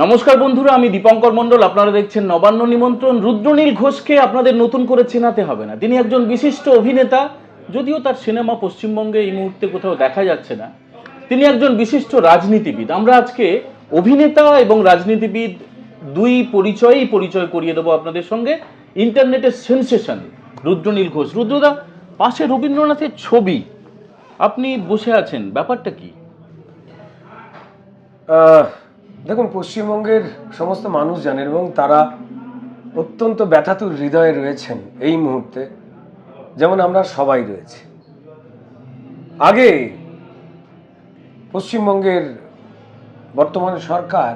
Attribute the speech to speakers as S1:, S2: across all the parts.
S1: নমস্কার বন্ধুরা, আমি দীপঙ্কর মণ্ডল। আপনারা দেখছেন নবান্ন নিমন্ত্রণ। রুদ্রনীল ঘোষকে আপনাদের নতুন করে চেনাতে হবে না। তিনি একজন বিশিষ্ট অভিনেতা, যদিও তার সিনেমা পশ্চিমবঙ্গে এই মুহূর্তে কোথাও দেখা যাচ্ছে না। তিনি একজন বিশিষ্ট রাজনীতিবিদ। আমরা আজকে অভিনেতা এবং রাজনীতিবিদ দুই পরিচয়ই পরিচয় করিয়ে দেবো আপনাদের সঙ্গে। ইন্টারনেটের সেন্সেশন, রুদ্রনীল ঘোষ। রুদ্রদা, পাশে রবীন্দ্রনাথের ছবি। আপনি বসে আছেন। ব্যাপারটা কি?
S2: দেখুন, পশ্চিমবঙ্গের সমস্ত মানুষ জানেন এবং তারা অত্যন্ত ব্যথাতুর হৃদয়ে রয়েছেন এই মুহূর্তে। যেমন আমরা সবাই রয়েছি। আগে পশ্চিমবঙ্গের বর্তমান সরকার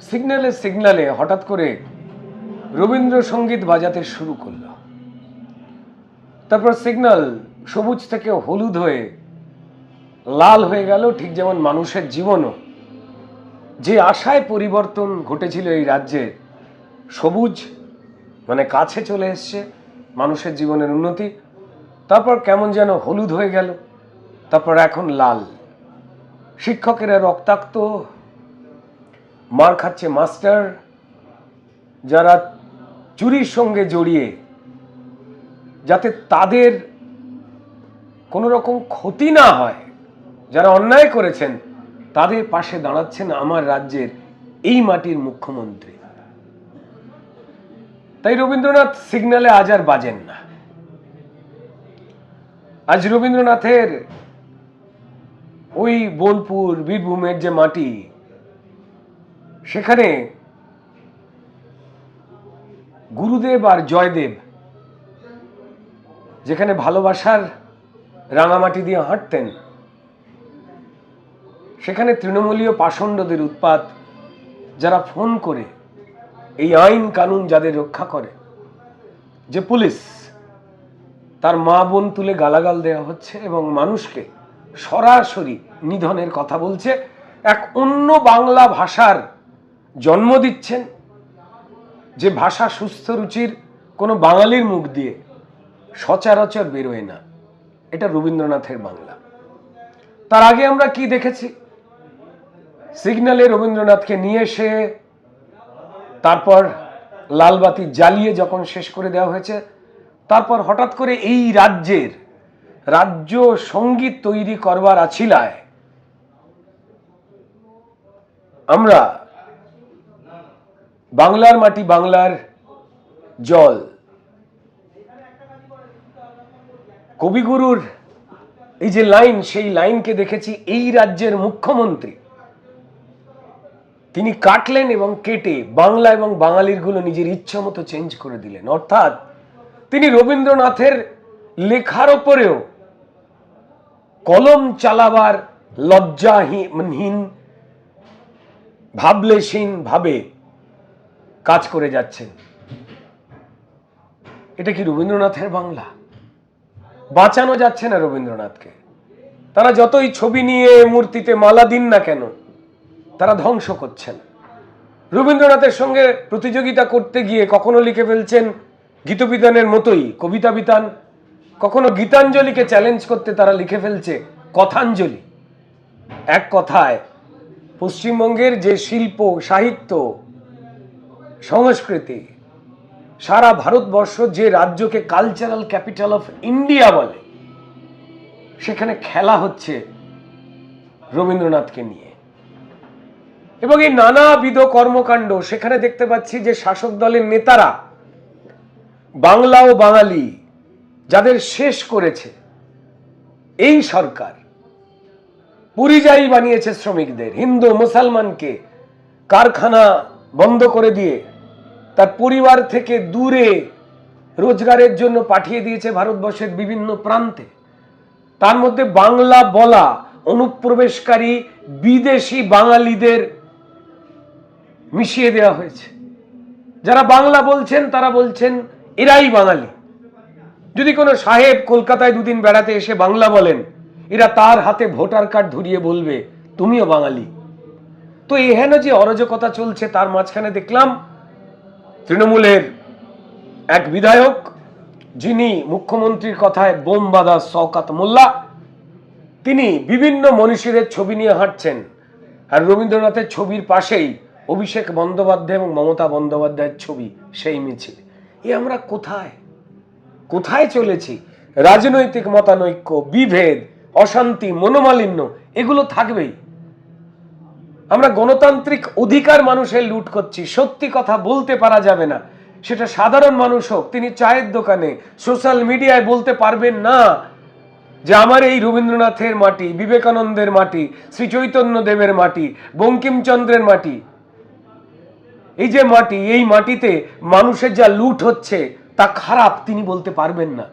S2: সিগন্যালে সিগন্যালে হঠাৎ করে রবীন্দ্রসঙ্গীত বাজাতে শুরু করল। তারপর সিগন্যাল সবুজ থেকে হলুদ হয়ে লাল হয়ে গেল, ঠিক যেমন মানুষের জীবনও। যে আশায় পরিবর্তন ঘটেছিল এই রাজ্যে, সবুজ মানে কাছে চলে এসছে মানুষের জীবনের উন্নতি, তারপর কেমন যেন হলুদ হয়ে গেল, তারপর এখন লাল। শিক্ষকেরা রক্তাক্ত, মার খাচ্ছে মাস্টার, যারা চুরির সঙ্গে জড়িয়ে, যাতে তাদের কোনো রকম ক্ষতি না হয়, যারা অন্যায় করেছেন তাদের পাশে দাঁড়াচ্ছেন আমার রাজ্যের এই মাটির মুখ্যমন্ত্রী। তাই রবীন্দ্রনাথ সিগন্যালে আজ আর বাজেন না। আজ রবীন্দ্রনাথের ওই বোলপুর, বীরভূমের যে মাটি, সেখানে গুরুদেব আর জয়দেব, যেখানে ভালোবাসার রাঙামাটি দিয়ে হাঁটতেন সেখানে তৃণমূলীয় পাষণ্ডদের উৎপাত, যারা ফোন করে এই আইন কানুন যাদের রক্ষা করে, যে পুলিশ তার মা বোন তুলে গালাগাল দেওয়া হচ্ছে এবং মানুষকে সরাসরি নিধনের কথা বলছে, এক অন্য বাংলা ভাষার জন্ম দিচ্ছেন, যে ভাষা সুস্থ রুচির কোনো বাঙালির মুখ দিয়ে সচরাচর বেরোয় না। এটা রবীন্দ্রনাথের বাংলা। তার আগে আমরা কি দেখেছি? সিগন্যালে রবীন্দ্রনাথকে নিয়ে এসে তারপর লালবাতি জ্বালিয়ে যখন শেষ করে দেওয়া হয়েছে, তারপর হঠাৎ করে এই রাজ্যের রাজ্য সংগীত তৈরি করবার আছিলায়, আমরা বাংলার মাটি বাংলার জল। কবিগুরুর এই যে লাইন, সেই লাইনকে দেখেছি, এই রাজ্যের মুখ্যমন্ত্রী তিনি কাটলেন এবং কেটে বাংলা এবং বাঙালিরগুলো নিজের ইচ্ছা মতো চেঞ্জ করে দিলেন। অর্থাৎ তিনি রবীন্দ্রনাথের লেখার ওপরেও কলম চালাবার লজ্জাহীন ভাবলেশীন ভাবে কাজ করে যাচ্ছেন। এটা কি রবীন্দ্রনাথের বাংলা? বাঁচানো যাচ্ছে না রবীন্দ্রনাথকে। তারা যতই ছবি নিয়ে মূর্তিতে মালা দিন না কেন তারা ধ্বংস করছেন। রবীন্দ্রনাথের সঙ্গে প্রতিযোগিতা করতে গিয়ে কখনো লিখে ফেলছেন, গীতবিতানের মতোই কবিতা বিতান কখনো গীতাঞ্জলিকে চ্যালেঞ্জ করতে তারা লিখে ফেলছে কথাঞ্জলি। এক কথায়, পশ্চিমবঙ্গের যে শিল্প, সাহিত্য, সংস্কৃতি, সারা ভারতবর্ষ যে রাজ্যকে কালচারাল ক্যাপিটাল অফ ইন্ডিয়া বলে, সেখানে খেলা হচ্ছে রবীন্দ্রনাথকে নিয়ে। এবং এই নানাবিধ কর্মকাণ্ড, সেখানে দেখতে পাচ্ছি যে শাসক দলের নেতারা বাংলা ও বাঙালি যাদের শেষ করেছে এই সরকার পরিযায়ী বানিয়েছে শ্রমিকদের, হিন্দু, মুসলমানকে কারখানা বন্ধ করে দিয়ে তার পরিবার থেকে দূরে রোজগারের জন্য পাঠিয়ে দিয়েছে ভারতবর্ষের বিভিন্ন প্রান্তে। তার মধ্যে বাংলা বলা অনুপ্রবেশকারী বিদেশি বাঙালিদের মিশিয়ে দেওয়া হয়েছে। যারা বাংলা বলছেন, তারা বলছেন এরাই বাঙালি। যদি কোনো সাহেব কলকাতায় দুদিন বেড়াতে এসে বাংলা বলেন, এরা তার হাতে ভোটার কার্ড ধরিয়ে বলবে, তুমিও বাঙালি। তো এহেন যে অরাজকতা চলছে, তার মাঝখানে দেখলাম তৃণমূলের এক বিধায়ক, যিনি মুখ্যমন্ত্রীর কথায় বোম বাদা শওকাত মোল্লা, তিনি বিভিন্ন মনীষীদের ছবি নিয়ে হাঁটছেন। আর রবীন্দ্রনাথের ছবির পাশেই অভিষেক বন্দ্যোপাধ্যায় এবং মমতা বন্দ্যোপাধ্যায়ের ছবি সেই মিছিল। এ আমরা কোথায়? কোথায় চলেছি? রাজনৈতিক মতানৈক্য, বিভেদ, অশান্তি, মনোমালিন্য, এগুলো থাকবেই। আমরা গণতান্ত্রিক অধিকার মানুষের লুট করছি, সত্যি কথা বলতে পারা যাবে না। সেটা সাধারণ মানুষ হোক, তিনি চায়ের দোকানে, সোশ্যাল মিডিয়ায় বলতে পারবেন না যে আমার এই রবীন্দ্রনাথের মাটি, বিবেকানন্দের মাটি, শ্রী চৈতন্য দেবের মাটি, বঙ্কিমচন্দ্রের মাটি। এই যে মাটি, এই মাটিতে মানুষের যা লুট হচ্ছে, তা খারাপ তিনি বলতে পারবেন না।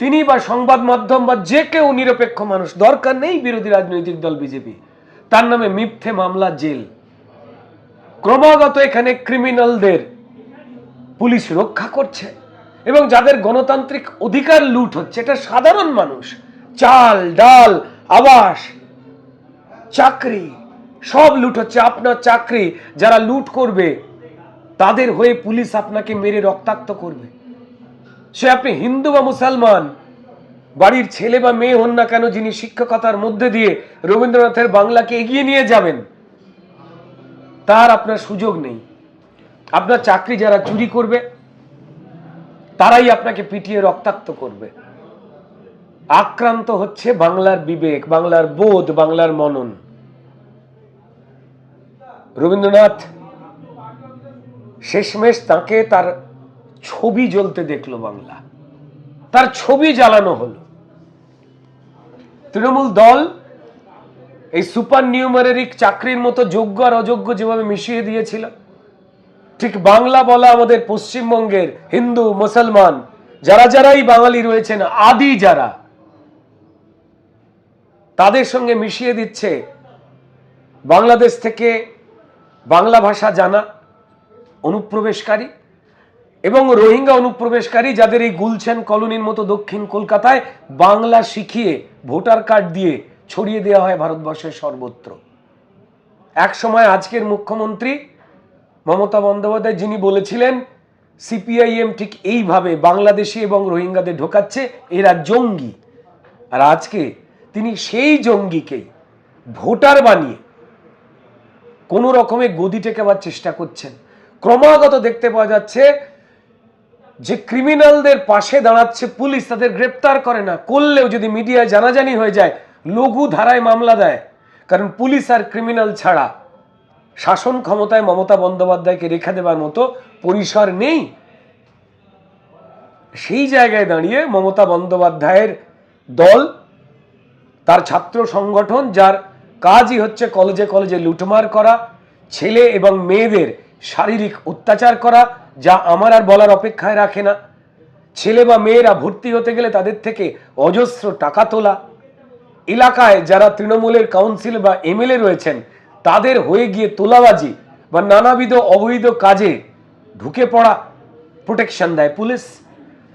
S2: তিনি বা সংবাদ মাধ্যম বা যে কেউ নিরপেক্ষ মানুষ, দরকার নেই বিরোধী রাজনৈতিক দল বিজেপি। তার নামে মিথ্যে মামলা, জেল। ক্রমাগত এখানে ক্রিমিনালদের পুলিশ রক্ষা করছে এবং যাদের গণতান্ত্রিক অধিকার লুট হচ্ছে, এটা সাধারণ মানুষ। চাল, ডাল, আবাস, চাকরি সব লুট হচ্ছে। আপনার চাকরি যারা লুট করবে, তাদের হয়ে পুলিশ আপনাকে মেরে রক্তাক্ত করবে। সে আপনি হিন্দু বা মুসলমান, বাড়ির ছেলে বা মেয়ে হন না কেন, যিনি শিক্ষকতার মধ্যে দিয়ে রবীন্দ্রনাথের বাংলাকে এগিয়ে নিয়ে যাবেন, তার আপনার সুযোগ নেই। আপনার চাকরি যারা চুরি করবে, তারাই আপনাকে পিটিয়ে রক্তাক্ত করবে। আক্রান্ত হচ্ছে বাংলার বিবেক, বাংলার বোধ, বাংলার মনন। রবীন্দ্রনাথ শেষমেশ তাকে তার ছবি জ্বলতে দেখল বাংলা। তার ছবি জ্বালানো হলো। তৃণমূল দল এই সুপার নিউমারেরিক চাকরির মতো যোগ্য আর অযোগ্য যেভাবে মিশিয়ে দিয়েছিল, ঠিক বাংলা বলা আমাদের পশ্চিমবঙ্গের হিন্দু, মুসলমান, যারা যারাই বাঙালি রয়েছেন, আদি যারা, তাদের সঙ্গে মিশিয়ে দিচ্ছে বাংলাদেশ থেকে বাংলা ভাষা জানা অনুপ্রবেশকারী এবং রোহিঙ্গা অনুপ্রবেশকারী যাদের এই গুলছেন কলোনির মতো দক্ষিণ কলকাতায় বাংলা শিখিয়ে ভোটার কার্ড দিয়ে ছড়িয়ে দেওয়া হয় ভারতবর্ষের সর্বত্র। এক সময় আজকের মুখ্যমন্ত্রী মমতা বন্দ্যোপাধ্যায় যিনি বলেছিলেন, সিপিআইএম ঠিক এইভাবে বাংলাদেশি এবং রোহিঙ্গাদের ঢোকাচ্ছে, এরা জঙ্গি। আর আজকে তিনি সেই জঙ্গিকেই ভোটার বানিয়ে কোনো রকমে গদি টেকাবার চেষ্টা করছেন। ক্রমাগত দেখতে পাওয়া যাচ্ছে যে ক্রিমিনালদের পাশে দাঁড়াচ্ছে পুলিশ, তাদের গ্রেপ্তার করে না, করলেও যদি মিডিয়ায় জানাজানি হয়ে যায়, লঘু ধারায় মামলা দেয়। কারণ পুলিশ আর ক্রিমিনাল ছাড়া শাসন ক্ষমতায় মমতা বন্দ্যোপাধ্যায়কে রেখে দেবার মতো পরিসর নেই। সেই জায়গায় দাঁড়িয়ে মমতা বন্দ্যোপাধ্যায়ের দল, তার ছাত্র সংগঠন, যার কাজই হচ্ছে কলেজে কলেজে লুটমার করা, ছেলে এবং মেয়েদের শারীরিক অত্যাচার করা, যা আমার আর বলার অপেক্ষায় রাখে না। ছেলে বা মেয়েরা ভর্তি হতে গেলে তাদের থেকে অজস্র টাকা তোলা। এলাকায় যারা তৃণমূলের কাউন্সিল বা এমএলএ রয়েছেন, তাদের হয়ে গিয়ে তোলাবাজি বা নানাবিধ অবৈধ কাজে ঢুকে পড়া প্রোটেকশন দেয় পুলিশ।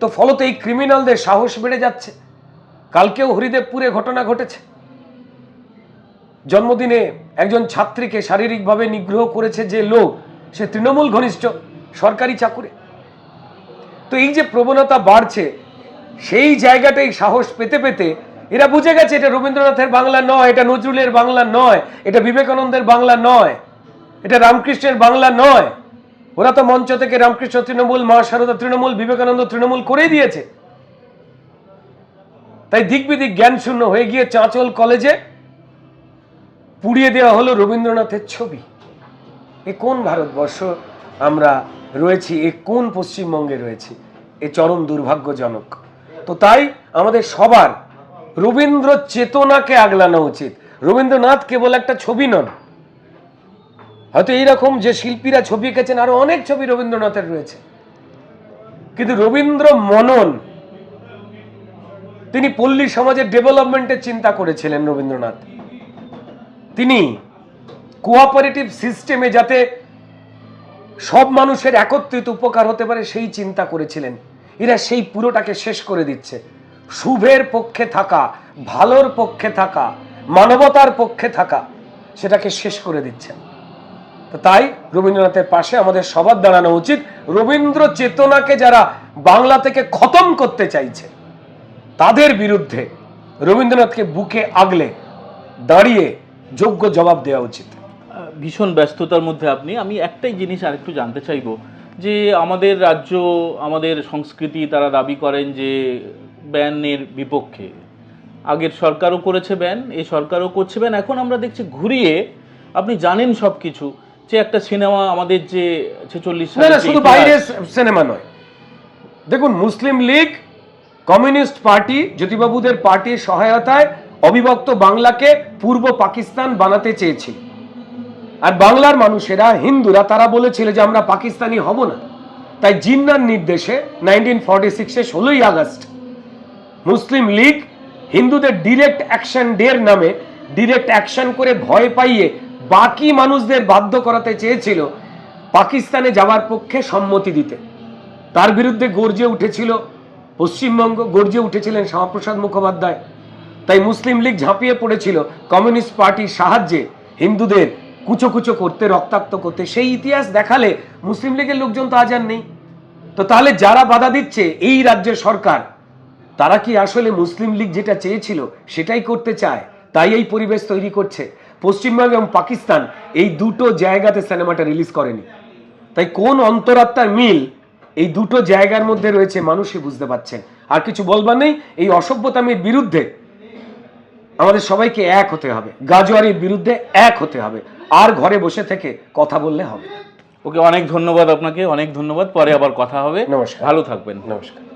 S2: তো ফলত এই ক্রিমিনালদের সাহস বেড়ে যাচ্ছে। কালকেও হরিদেবপুরে ঘটনা ঘটেছে। জন্মদিনে একজন ছাত্রীকে শারীরিকভাবে নিগ্রহ করেছে যে লোক, সে তৃণমূল ঘনিষ্ঠ, সরকারি চাকুরে। তো এই যে প্রবণতা বাড়ছে, সেই জায়গাটাই সাহস পেতে পেতে এরা বুঝে গেছে এটা রবীন্দ্রনাথের বাংলা নয়, এটা নজরুলের বাংলা নয়, এটা বিবেকানন্দের বাংলা নয়, এটা রামকৃষ্ণের বাংলা নয়। ওরা তো মঞ্চ থেকে রামকৃষ্ণ তৃণমূল মা শারদা তৃণমূল, বিবেকানন্দ তৃণমূল করেই দিয়েছে। তাই দিক বিদিক জ্ঞান শূন্য হয়ে গিয়ে চাঁচল কলেজে পুড়িয়ে দেওয়া হলো রবীন্দ্রনাথের ছবি। এ কোন ভারতবর্ষ আমরা রয়েছি, এ কোন পশ্চিমবঙ্গে রয়েছি? এ চরম দুর্ভাগ্যজনক। তো তাই আমাদের সবার রবীন্দ্র চেতনাকে আগলানো উচিত। রবীন্দ্রনাথ কেবল একটা ছবি নন। হয়তো এইরকম যে শিল্পীরা ছবি এঁকেছেন, আরও অনেক ছবি রবীন্দ্রনাথের রয়েছে। কিন্তু রবীন্দ্র মনন, তিনি পল্লী সমাজের ডেভেলপমেন্টের চিন্তা করেছিলেন রবীন্দ্রনাথ। তিনি কোঅপারেটিভ সিস্টেমে যাতে সব মানুষের একত্রিত উপকার হতে পারে, সেই চিন্তা করেছিলেন। এরা সেই পুরোটাকে শেষ করে দিচ্ছে। শুভের পক্ষে থাকা, ভালোর পক্ষে থাকা, মানবতার পক্ষে থাকা, সেটাকে শেষ করে দিচ্ছেন। তাই রবীন্দ্রনাথের পাশে আমাদের সবার দাঁড়ানো উচিত। রবীন্দ্র চেতনাকে যারা বাংলা থেকে খতম করতে চাইছে, তাদের বিরুদ্ধে রবীন্দ্রনাথকে বুকে আগলে দাঁড়িয়ে যোগ্য জবাব দেওয়া উচিত।
S1: ভীষণ ব্যস্ততার মধ্যে আপনি। আমি একটাই জিনিস আরেকটু জানতে চাইব যে আমাদের রাজ্য আমাদের সংস্কৃতি তারা দাবি করেন যে ব্যানের বিপক্ষে। আগের সরকারও করেছে ব্যান এই সরকারও করছে ব্যান। এখন আমরা দেখছি ঘুরিয়ে আপনি জানেন সব কিছু যে একটা সিনেমা আমাদের যে ছেচল্লিশ
S2: শুধু বাইরে সিনেমা নয়। দেখুন মুসলিম লীগ কমিউনিস্ট পার্টি জ্যোতিবাবুদের পার্টির সহায়তায় অবিভক্ত বাংলাকে পূর্ব পাকিস্তান বানাতে চেয়েছিল আর বাংলার মানুষেরা, হিন্দুরা, তারা বলেছিল যে আমরা পাকিস্তানি হব না। তাই জিন্নার নির্দেশে নাইনটিন ফর্টি সিক্সে ষোলোই আগস্ট মুসলিম লীগ হিন্দুদের ডিরেক্ট অ্যাকশন ডের নামে ডিরেক্ট অ্যাকশন করে ভয় পাইয়ে বাকি মানুষদের বাধ্য করাতে চেয়েছিল পাকিস্তানে যাওয়ার পক্ষে সম্মতি দিতে। তার বিরুদ্ধে গর্জে উঠেছিল পশ্চিমবঙ্গ, গর্জে উঠেছিলেন শ্যামাপ্রসাদ মুখোপাধ্যায়। তাই মুসলিম লীগ ঝাঁপিয়ে পড়েছিল কমিউনিস্ট পার্টির সাহায্যে হিন্দুদের কুচো কুচো করতে, রক্তাক্ত করতে। সেই ইতিহাস দেখালে মুসলিম লীগের লোকজন তো আজ আর নেই। তো তাহলে যারা বাধা দিচ্ছে এই রাজ্যের সরকার, তারা কি আসলে মুসলিম লীগ যেটা চেয়েছিল সেটাই করতে চায়? তাই এই পরিবেশ তৈরি করছে। পশ্চিমবঙ্গ এবং পাকিস্তান এই দুটো জায়গাতে সিনেমাটা রিলিজ করেনি। তাই কোন অন্তরাত্মার মিল এই দুটো জায়গার মধ্যে রয়েছে মানুষই বুঝতে পারছেন। আর কিছু বলবার নেই, এই অসভ্যতামের বিরুদ্ধে আমাদের সবাইকে এক হতে হবে। গাজোয়ারির বিরুদ্ধে এক হতে হবে। আর ঘরে বসে থেকে কথা বললে হবে
S1: ওকে অনেক ধন্যবাদ আপনাকে অনেক ধন্যবাদ। পরে আবার কথা হবে।
S2: নমস্কার।
S1: ভালো থাকবেন।
S2: নমস্কার।